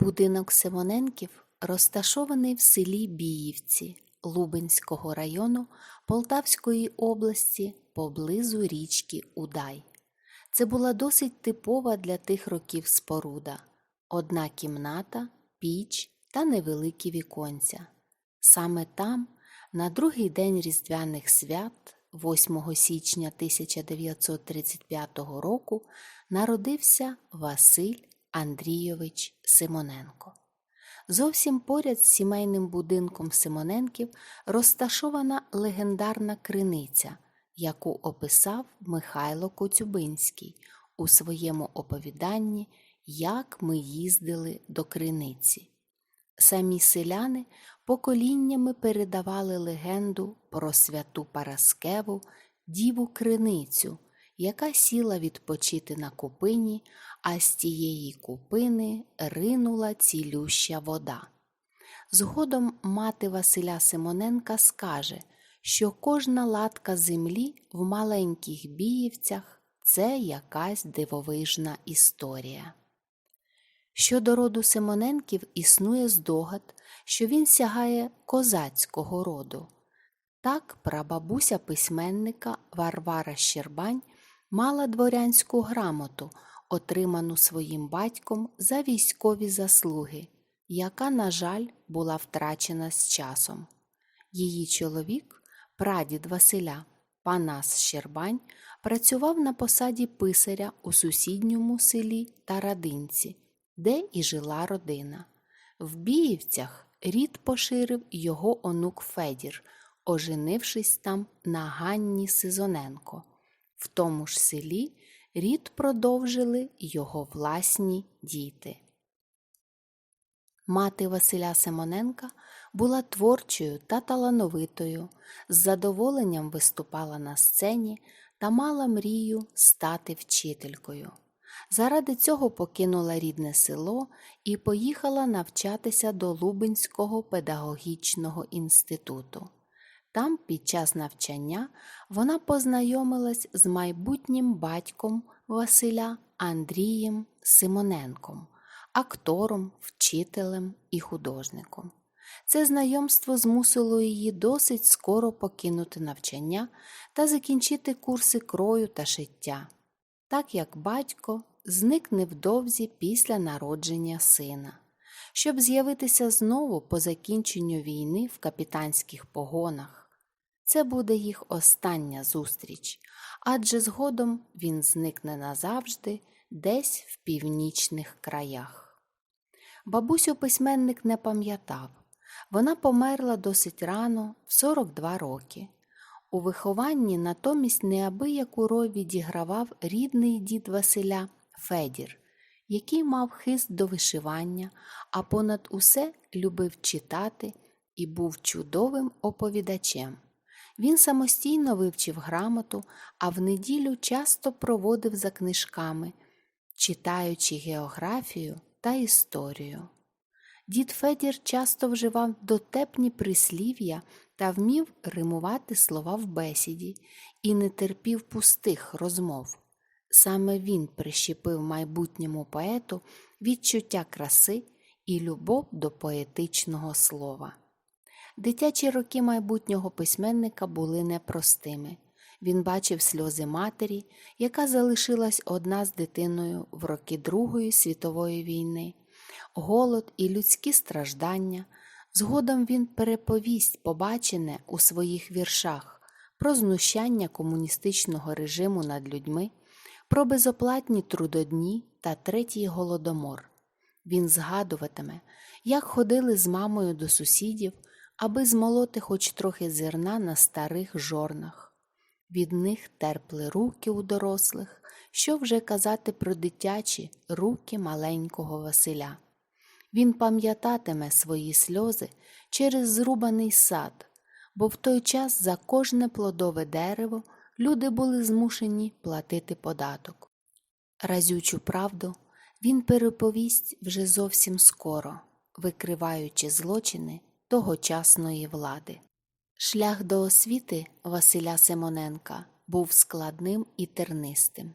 Будинок Симоненків розташований в селі Біївці Лубенського району Полтавської області поблизу річки Удай. Це була досить типова для тих років споруда: одна кімната, піч та невеликі віконця. Саме там, на другий день Різдвяних свят, 8 січня 1935 року, народився Василь Андрійович Симоненко. Зовсім поряд з сімейним будинком Симоненків розташована легендарна криниця, яку описав Михайло Коцюбинський у своєму оповіданні Як ми їздили до криниці. Самі селяни поколіннями передавали легенду про святу Параскеву Діву Криницю, яка сіла відпочити на купині, а з тієї купини ринула цілюща вода. Згодом мати Василя Симоненка скаже, що кожна латка землі в маленьких біївцях це якась дивовижна історія. Щодо роду Симоненків існує здогад, що він сягає козацького роду. Так прабабуся письменника Варвара Щербань мала дворянську грамоту, отриману своїм батьком за військові заслуги, яка, на жаль, була втрачена з часом. Її чоловік, прадід Василя, Панас Щербань, працював на посаді писаря у сусідньому селі Тарадинці, де і жила родина. В Біївцях рід поширив його онук Федір, оженившись там на Ганні Сизоненко. В тому ж селі рід продовжили його власні діти. Мати Василя Симоненка була творчою та талановитою, з задоволенням виступала на сцені та мала мрію стати вчителькою. Заради цього покинула рідне село і поїхала навчатися до Лубенського педагогічного інституту. Там, під час навчання, вона познайомилась з майбутнім батьком Василя Андрієм Симоненком, актором, вчителем і художником. Це знайомство змусило її досить скоро покинути навчання та закінчити курси крою та шиття, так як батько зник невдовзі після народження сина. Щоб з'явитися знову по закінченню війни в капітанських погонах. Це буде їх остання зустріч, адже згодом він зникне назавжди десь в північних краях. Бабусю письменник не пам'ятав. Вона померла досить рано, в 42 роки. У вихованні натомість неабияку роль відігравав рідний дід Василя Федір, який мав хист до вишивання, а понад усе любив читати і був чудовим оповідачем. Він самостійно вивчив грамоту, а в неділю часто проводив за книжками, читаючи географію та історію. Дід Федір часто вживав дотепні прислів'я та вмів римувати слова в бесіді і не терпів пустих розмов. Саме він прищепив майбутньому поету відчуття краси і любов до поетичного слова. Дитячі роки майбутнього письменника були непростими. Він бачив сльози матері, яка залишилась одна з дитиною в роки Другої світової війни, голод і людські страждання. Згодом він переповість побачене у своїх віршах про знущання комуністичного режиму над людьми, про безоплатні трудодні та третій голодомор. Він згадуватиме, як ходили з мамою до сусідів, аби змолоти хоч трохи зерна на старих жорнах. Від них терпли руки у дорослих, що вже казати про дитячі руки маленького Василя. Він пам'ятатиме свої сльози через зрубаний сад, бо в той час за кожне плодове дерево люди були змушені платити податок. Разючу правду він переповість вже зовсім скоро, викриваючи злочини тогочасної влади. Шлях до освіти Василя Симоненка був складним і тернистим.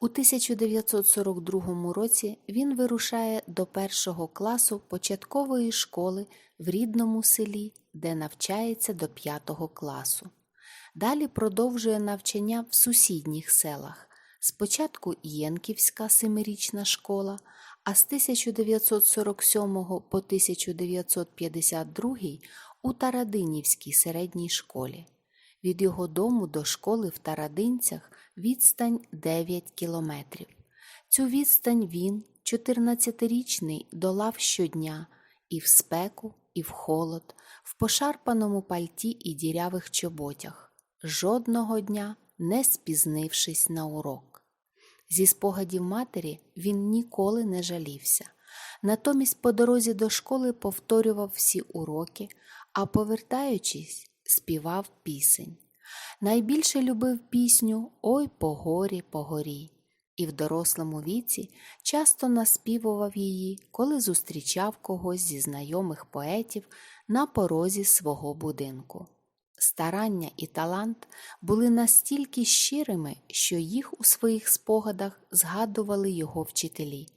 У 1942 році він вирушає до першого класу початкової школи в рідному селі, де навчається до п'ятого класу. Далі продовжує навчання в сусідніх селах. Спочатку Єнківська семирічна школа, а з 1947 по 1952 у Тарадинівській середній школі. Від його дому до школи в Тарадинцях відстань 9 кілометрів. Цю відстань він, 14-річний, долав щодня і в спеку, і в холод, в пошарпаному пальті і дірявих чоботях, жодного дня не спізнившись на урок. Зі спогадів матері він ніколи не жалівся. Натомість по дорозі до школи повторював всі уроки, а повертаючись, співав пісень. Найбільше любив пісню Ой по горі, по горі, і в дорослому віці часто наспівував її, коли зустрічав когось зі знайомих поетів на порозі свого будинку. Старання і талант були настільки щирими, що їх у своїх спогадах згадували його вчителі.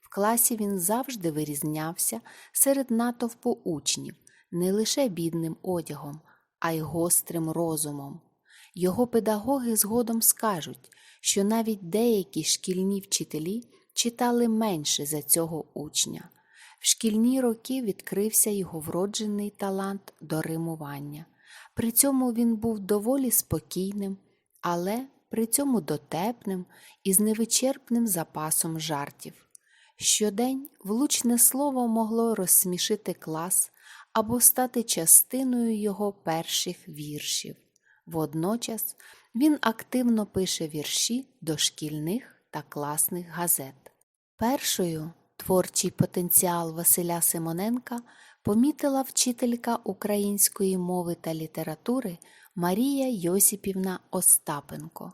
В класі він завжди вирізнявся серед натовпу учнів не лише бідним одягом, а й гострим розумом. Його педагоги згодом скажуть, що навіть деякі шкільні вчителі читали менше за цього учня. В шкільні роки відкрився його вроджений талант до римування. При цьому він був доволі спокійним, але при цьому дотепним і з невичерпним запасом жартів. Щодень влучне слово могло розсмішити клас або стати частиною його перших віршів. Водночас він активно пише вірші до шкільних та класних газет. Першою творчий потенціал Василя Симоненка помітила вчителька української мови та літератури Марія Йосипівна Остапенко.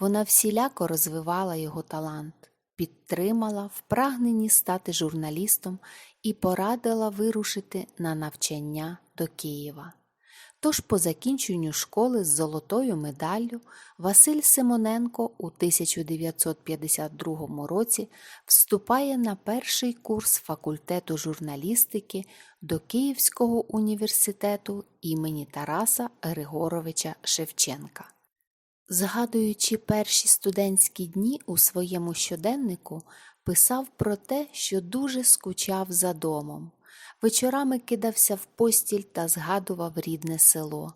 Вона всіляко розвивала його талант, підтримала в прагненні стати журналістом і порадила вирушити на навчання до Києва. Тож по закінченню школи з золотою медаллю Василь Симоненко у 1952 році вступає на перший курс факультету журналістики до Київського університету імені Тараса Григоровича Шевченка. Згадуючи перші студентські дні у своєму щоденнику, писав про те, що дуже скучав за домом. Вечорами кидався в постіль та згадував рідне село.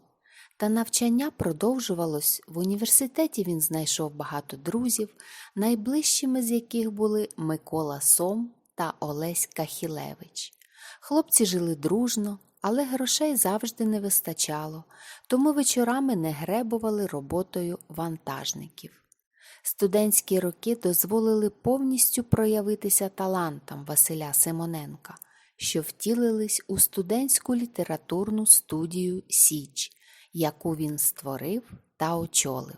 Та навчання продовжувалось. В університеті він знайшов багато друзів, найближчими з яких були Микола Сом та Олесь Кахілевич. Хлопці жили дружно, але грошей завжди не вистачало, тому вечорами не гребували роботою вантажників. Студентські роки дозволили повністю проявитися талантам Василя Симоненка, що втілились у студентську літературну студію Січ, яку він створив та очолив.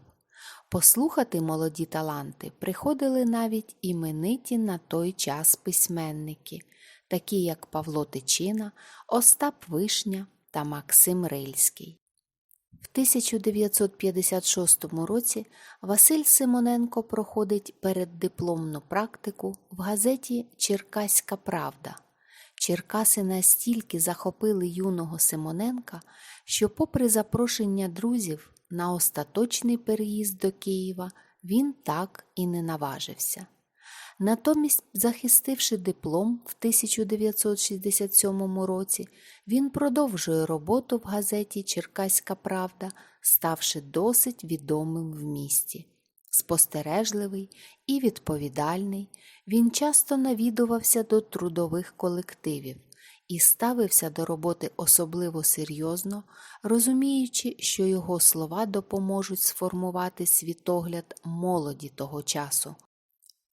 Послухати молоді таланти приходили навіть імениті на той час письменники, такі як Павло Тичина, Остап Вишня та Максим Рильський. В 1956 році Василь Симоненко проходить переддипломну практику в газеті Черкаська Правда. Черкаси настільки захопили юного Симоненка, що, попри запрошення друзів на остаточний переїзд до Києва, він так і не наважився. Натомість, захистивши диплом в 1967 році, він продовжує роботу в газеті Черкаська Правда, ставши досить відомим в місті. Спостережливий і відповідальний, він часто навідувався до трудових колективів і ставився до роботи особливо серйозно, розуміючи, що його слова допоможуть сформувати світогляд молоді того часу.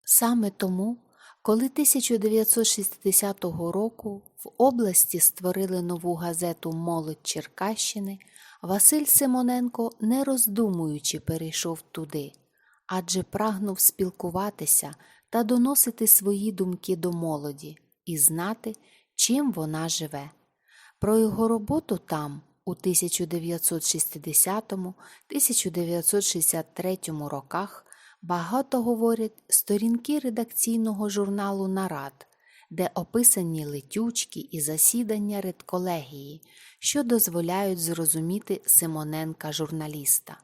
Саме тому, коли 1960 року в області створили нову газету Молодь Черкащини, Василь Симоненко, не роздумуючи, перейшов туди, адже прагнув спілкуватися та доносити свої думки до молоді і знати, чим вона живе. Про його роботу там у 1960-1963 роках Багато говорять сторінки редакційного журналу Нарад, де описані летючки і засідання редколегії, що дозволяють зрозуміти Симоненка журналіста.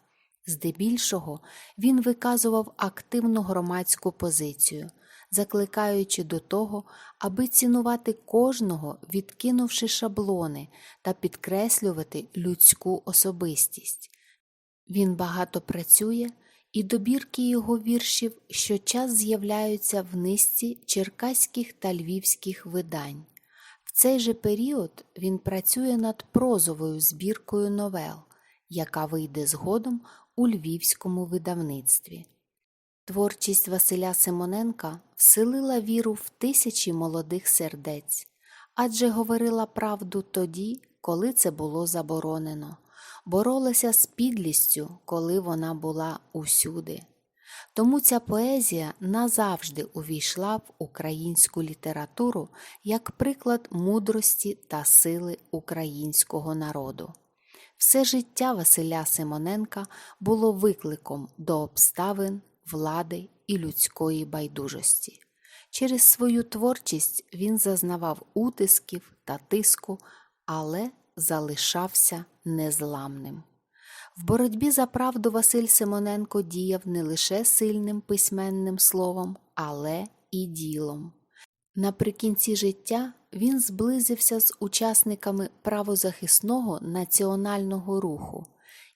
Здебільшого він виказував активну громадську позицію, закликаючи до того, аби цінувати кожного, відкинувши шаблони та підкреслювати людську особистість. Він багато працює, і добірки його віршів щочас з'являються в низці черкаських та львівських видань. В цей же період він працює над прозовою збіркою новел, яка вийде згодом у львівському видавництві. Творчість Василя Симоненка вселила віру в тисячі молодих сердець, адже говорила правду тоді, коли це було заборонено, боролася з підлістю, коли вона була усюди. Тому ця поезія назавжди увійшла в українську літературу як приклад мудрості та сили українського народу. Все життя Василя Симоненка було викликом до обставин, влади і людської байдужості. Через свою творчість він зазнавав утисків та тиску, але залишався незламним. В боротьбі за правду Василь Симоненко діяв не лише сильним письменним словом, але і ділом. Наприкінці життя він зблизився з учасниками правозахисного національного руху,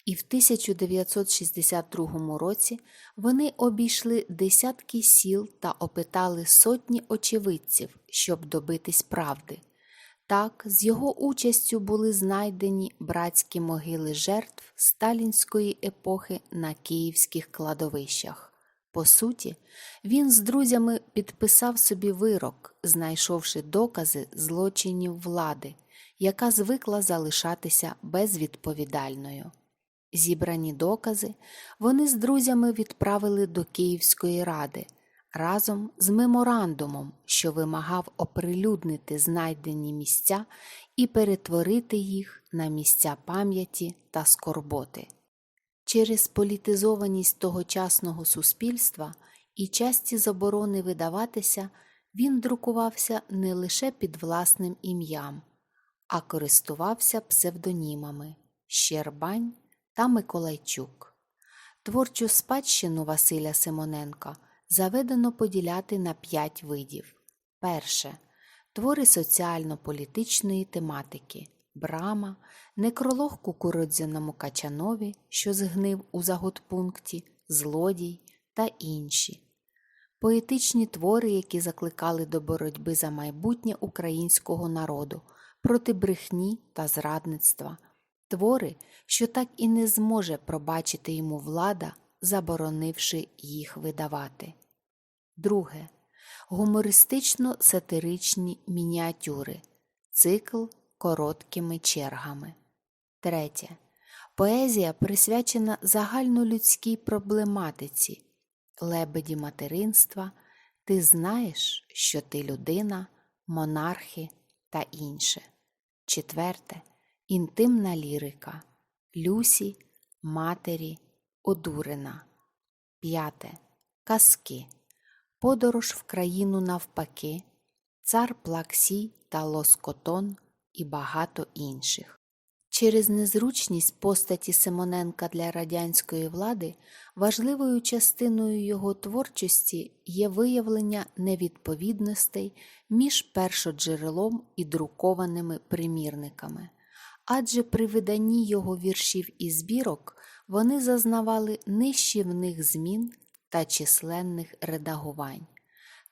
і в 1962 році вони обійшли десятки сіл та опитали сотні очевидців, щоб добитись правди. Так, з його участю були знайдені братські могили жертв сталінської епохи на київських кладовищах. По суті, він з друзями підписав собі вирок, знайшовши докази злочинів влади, яка звикла залишатися безвідповідальною. Зібрані докази вони з друзями відправили до Київської ради разом з меморандумом, що вимагав оприлюднити знайдені місця і перетворити їх на місця пам'яті та скорботи. Через політизованість тогочасного суспільства і часті заборони видаватися він друкувався не лише під власним ім'ям, а користувався псевдонімами Щербань та Миколайчук. Творчу спадщину Василя Симоненка заведено поділяти на п'ять видів. Перше твори соціально-політичної тематики, брама, некролог кукурудзяному качанові, що згнив у заготпункті, злодій та інші. Поетичні твори, які закликали до боротьби за майбутнє українського народу проти брехні та зрадництва, твори, що так і не зможе пробачити йому влада, заборонивши їх видавати. Друге. Гумористично-сатиричні мініатюри, цикл короткими чергами. Третє. Поезія присвячена загальнолюдській проблематиці, лебеді материнства, ти знаєш, що ти людина, монархи та інше. Четверте. Інтимна лірика, Люсі, матері, одурена. П'яте. Казки. Подорож в країну навпаки, цар Плаксій та Лоскотон і багато інших. Через незручність постаті Симоненка для радянської влади важливою частиною його творчості є виявлення невідповідностей між першоджерелом і друкованими примірниками, адже при виданні його віршів і збірок вони зазнавали нижчі в них змін та численних редагувань.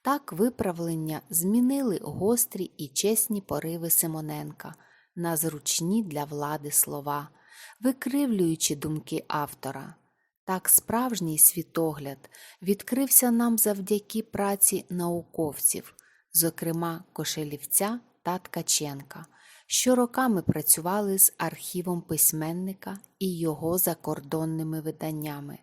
Так виправлення змінили гострі і чесні пориви Симоненка на зручні для влади слова, викривлюючи думки автора. Так справжній світогляд відкрився нам завдяки праці науковців, зокрема Кошелівця та Ткаченка, що роками працювали з архівом письменника і його закордонними виданнями.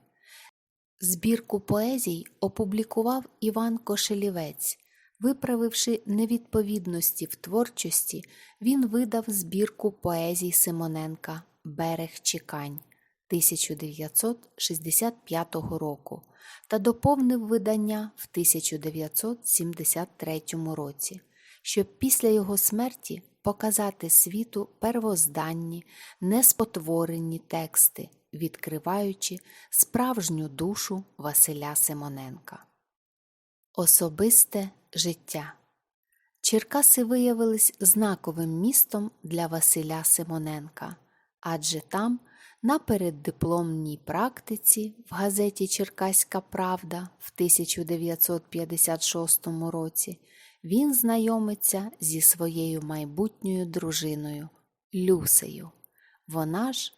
Збірку поезій опублікував Іван Кошелівець. Виправивши невідповідності в творчості, він видав збірку поезій Симоненка Берег Чекань 1965 року та доповнив видання в 1973 році, щоб після його смерті показати світу первозданні, неспотворені тексти, відкриваючи справжню душу Василя Симоненка. Особисте життя Черкаси виявились знаковим містом для Василя Симоненка, адже там, на переддипломній практиці в газеті Черкаська Правда в 1956 році, він знайомиться зі своєю майбутньою дружиною Люсею. Вона ж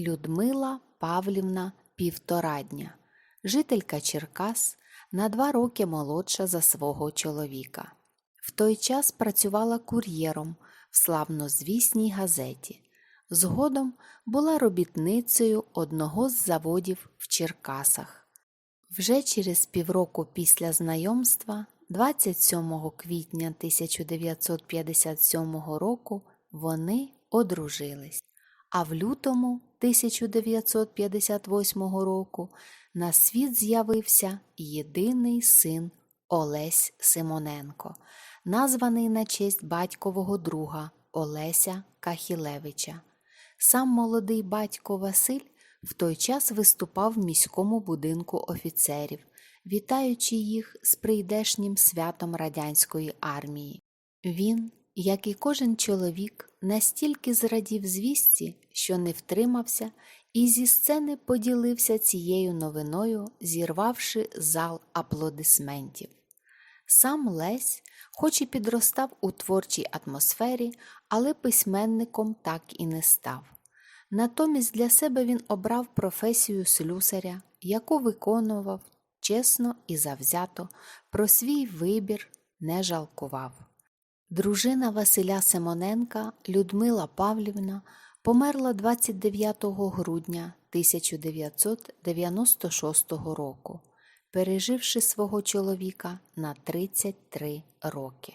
Людмила Павлівна Півторадня, жителька Черкас, на два роки молодша за свого чоловіка. В той час працювала кур'єром в славнозвісній газеті. Згодом була робітницею одного з заводів в Черкасах. Вже через півроку після знайомства, 27 квітня 1957 року, вони одружились, а в лютому 1958 року на світ з'явився єдиний син Олесь Симоненко, названий на честь батькового друга Олеся Кахілевича. Сам молодий батько Василь в той час виступав в міському будинку офіцерів, вітаючи їх з прийдешнім святом радянської армії. Він, як і кожен чоловік, настільки зрадів звісті, що не втримався і зі сцени поділився цією новиною, зірвавши зал аплодисментів. Сам Лесь, хоч і підростав у творчій атмосфері, але письменником так і не став. Натомість для себе він обрав професію слюсаря, яку виконував чесно і завзято, про свій вибір не жалкував. Дружина Василя Симоненка Людмила Павлівна померла 29 грудня 1996 року, переживши свого чоловіка на 33 роки.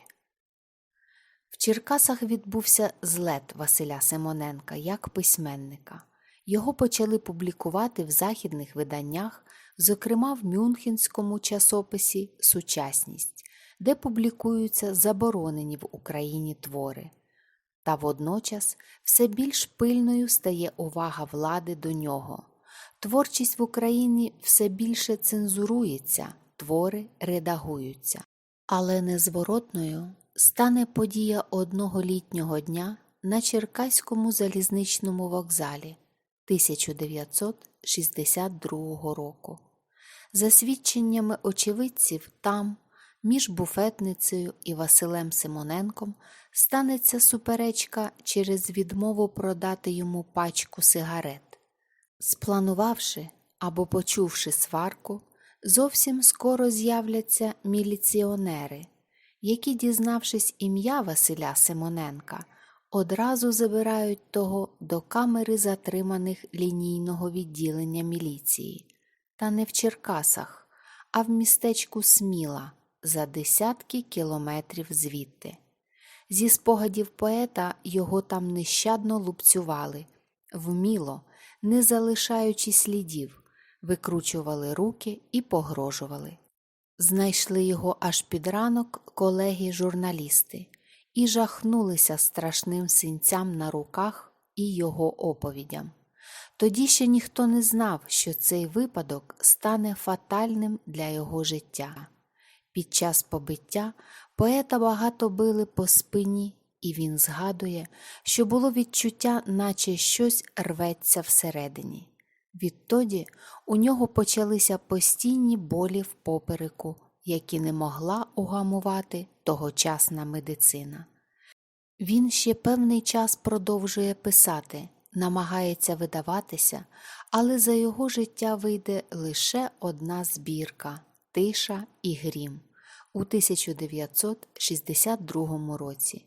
В Черкасах відбувся злет Василя Симоненка як письменника. Його почали публікувати в західних виданнях, зокрема в Мюнхенському часописі Сучасність, де публікуються заборонені в Україні твори. Та водночас все більш пильною стає увага влади до нього. Творчість в Україні все більше цензурується, твори редагуються, але незворотною стане подія одного літнього дня на Черкаському залізничному вокзалі 1962 року. За свідченнями очевидців, там, між буфетницею і Василем Симоненком, станеться суперечка через відмову продати йому пачку сигарет. Спланувавши або почувши сварку, зовсім скоро з'являться міліціонери, які, дізнавшись ім'я Василя Симоненка, одразу забирають того до камери затриманих лінійного відділення міліції, та не в Черкасах, а в містечку Сміла за десятки кілометрів звідти. Зі спогадів поета його там нещадно лупцювали, вміло, не залишаючи слідів, викручували руки і погрожували. Знайшли його аж під ранок колеги-журналісти і жахнулися страшним синцям на руках і його оповідям. Тоді ще ніхто не знав, що цей випадок стане фатальним для його життя. Під час побиття поета багато били по спині, і він згадує, що було відчуття, наче щось рветься всередині. Відтоді у нього почалися постійні болі в попереку, які не могла угамувати тогочасна медицина. Він ще певний час продовжує писати, намагається видаватися, але за його життя вийде лише одна збірка Тиша і Грім у 1962 році.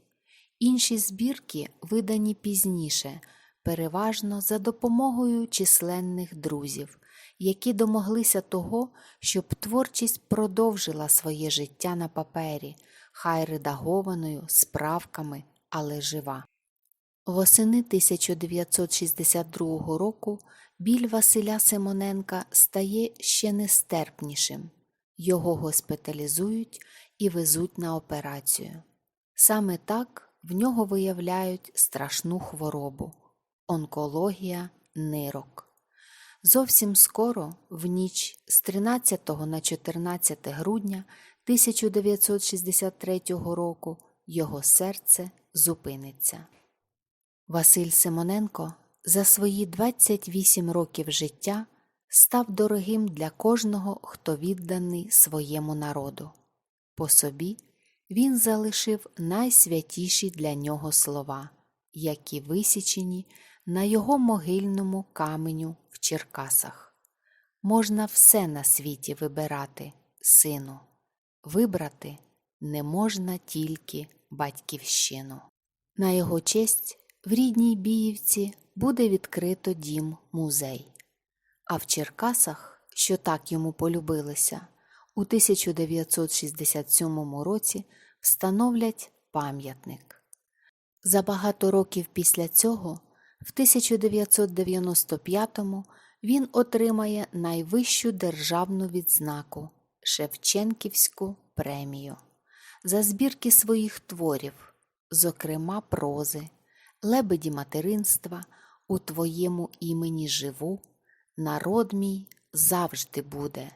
Інші збірки видані пізніше, переважно за допомогою численних друзів, які домоглися того, щоб творчість продовжила своє життя на папері, хай редагованою, справками, але жива. Восени 1962 року біль Василя Симоненка стає ще нестерпнішим. Його госпіталізують і везуть на операцію. Саме так в нього виявляють страшну хворобу онкологія нирок. Зовсім скоро, в ніч з 13 на 14 грудня 1963 року, його серце зупиниться. Василь Симоненко за свої 28 років життя став дорогим для кожного, хто відданий своєму народу. По собі він залишив найсвятіші для нього слова, які висічені на його могильному каменю в Черкасах. Можна все на світі вибирати, сину, вибрати не можна тільки батьківщину. На його честь в рідній Біївці буде відкрито дім музей. А в Черкасах, що так йому полюбилося, у 1967 році встановлять пам'ятник. За багато років після цього, в 1995-му, він отримає найвищу державну відзнаку Шевченківську премію за збірки своїх творів, зокрема прози, лебеді материнства, у твоєму імені живу, народ мій завжди буде.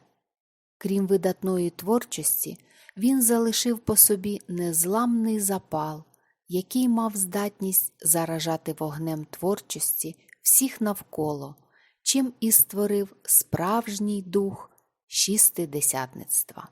Крім видатної творчості, він залишив по собі незламний запал, який мав здатність заражати вогнем творчості всіх навколо, чим і створив справжній дух шістидесятництва.